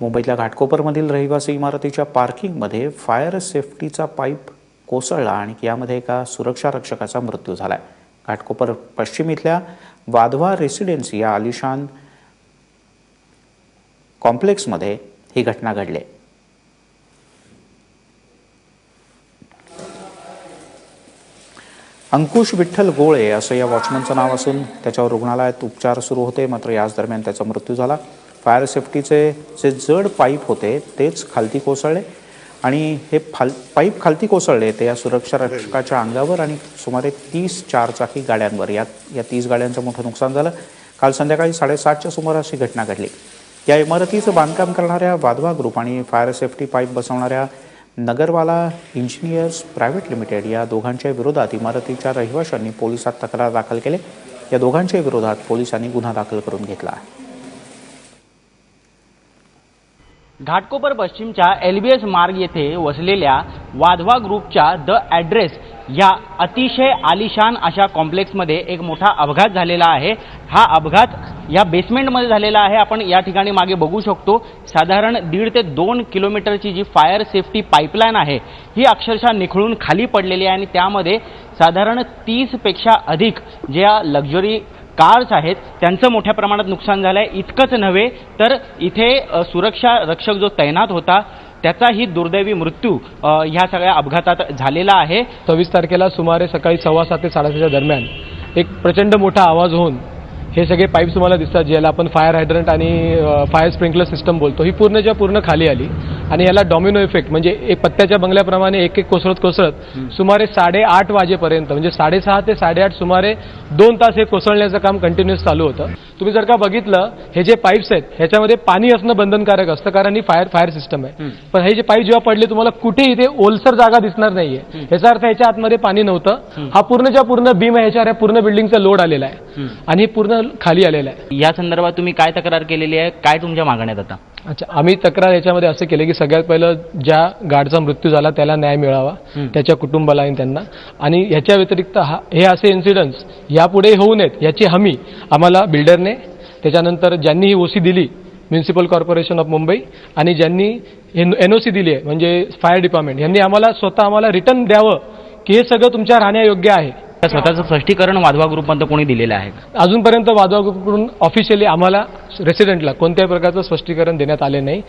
मुंबईतल्या घाटकोपरमधील रहिवासी इमारतीच्या पार्किंगमध्ये फायर सेफ्टीचा पाईप कोसळला आणि यामध्ये एका सुरक्षा रक्षकाचा मृत्यू आहे घाटकोपर पश्चिम इथल्या वाधवा रेसिडेन्सी या आलिशान कॉम्प्लेक्समध्ये ही घटना घडली आहे. अंकुश विठ्ठल गोळे असं या वॉचमनचं नाव असून त्याच्यावर रुग्णालयात उपचार सुरू होते मात्र याच दरम्यान त्याचा मृत्यू झाला फायर सेफ्टीचे जे जड पाईप होते तेच खालती कोसळले. आणि हे फाल पाईप खालती कोसळले ते या सुरक्षा रक्षकाच्या अंगावर आणि सुमारे तीस चारचाकी गाड्यांवर. यात या तीस गाड्यांचं मोठं नुकसान झालं. काल संध्याकाळी साडेसातच्या सुमारास ही घटना घडली. या इमारतीचं बांधकाम करणाऱ्या वाधवा ग्रुप आणि फायर सेफ्टी पाईप बसवणाऱ्या नगरवाला इंजिनियर्स प्रायव्हेट लिमिटेड या दोघांच्या विरोधात इमारतीच्या रहिवाशांनी पोलिसात तक्रार दाखल केली. या दोघांच्या विरोधात पोलिसांनी गुन्हा दाखल करून घेतला आहे. घाटकोपर पश्चिमच्या एलबीएस मार्ग येथे वसलेल्या वाधवा ग्रुपच्या द ॲड्रेस या अतिशय आलिशान अशा कॉम्प्लेक्समध्ये एक मोठा अपघात झालेला आहे. हा अपघात या बेसमेंटमध्ये झालेला आहे. आपण या ठिकाणी मागे बघू शकतो साधारण दीड ते दोन किलोमीटरची जी फायर सेफ्टी पाईपलाईन आहे ही अक्षरशः निखळून खाली पडलेली आहे आणि त्यामध्ये साधारण तीसपेक्षा अधिक ज्या लक्झरी कार्स आहेत त्यांचं मोठ्या प्रमाणात नुकसान झालं आहे इतकंच नव्हे तर इथे सुरक्षा रक्षक जो तैनात होता त्याचाही दुर्दैवी मृत्यू ह्या सगळ्या अपघातात झालेला आहे. सव्वीस तारखेला सुमारे सकाळी सव्वा सात ते साडेसातच्या दरम्यान एक प्रचंड मोठा आवाज होऊन हे सगळे पाईप्स तुम्हाला दिसतात ज्याला आपण फायर हायड्रंट आणि फायर स्प्रिंकलर सिस्टम बोलतो. ही पूर्णच्या पूर्ण खाली आली आणि याला डॉमिनो इफेक्ट म्हणजे एक पत्त्याच्या बंगल्याप्रमाणे एक एक कोसळत कोसळत सुमारे साडेआठ वाजेपर्यंत म्हणजे साडेसहा ते साडेआठ सुमारे दोन तास हे कोसळण्याचं काम कंटिन्युअस चालू होतं. तुम्ही जर का बघितलं हे जे पाईप्स आहेत ह्याच्यामध्ये पाणी असणं बंधनकारक असतं कारण ही फायर फायर सिस्टम आहे. पण हे जे पाईप जेव्हा पडले तुम्हाला कुठे इथे ओलसर जागा दिसणार नाहीये. याचा अर्थ ह्याच्या आतमध्ये पाणी नव्हतं. हा पूर्णच्या पूर्ण बीम आहे ह्याच्यावर पूर्ण बिल्डिंगचा लोड आलेला आहे. आणि हे पूर्ण खाली आलेलं आहे. या संदर्भात तुम्ही काय तक्रार केलेली आहे? काय तुमच्या मागण्यात आता? अच्छा आम्ही तक्रार याच्यामध्ये असं केलं की सगळ्यात पहिलं ज्या गाडचा मृत्यू झाला त्याला न्याय मिळावा त्याच्या कुटुंबाला आणि त्यांना. आणि ह्याच्या व्यतिरिक्त हा हे असे इन्सिडन्ट्स यापुढे होऊ नयेत याची हमी आम्हाला बिल्डरने त्याच्यानंतर ज्यांनी ही ओसी दिली म्युन्सिपल कॉर्पोरेशन ऑफ मुंबई आणि ज्यांनी एनओसी दिली आहे म्हणजे फायर डिपार्टमेंट यांनी आम्हाला स्वतः आम्हाला रिटर्न द्यावं की हे सगळं तुमच्या राहण्यायोग्य आहे. स्वतःचं स्पष्टीकरण वाधवा ग्रुपमधलं कोणी दिलेलं आहे अजूनपर्यंत वादवाकडून ऑफिशियली आम्हाला रेसिडेंटला कोणत्याही प्रकारचं स्पष्टीकरण देण्यात आले नाही.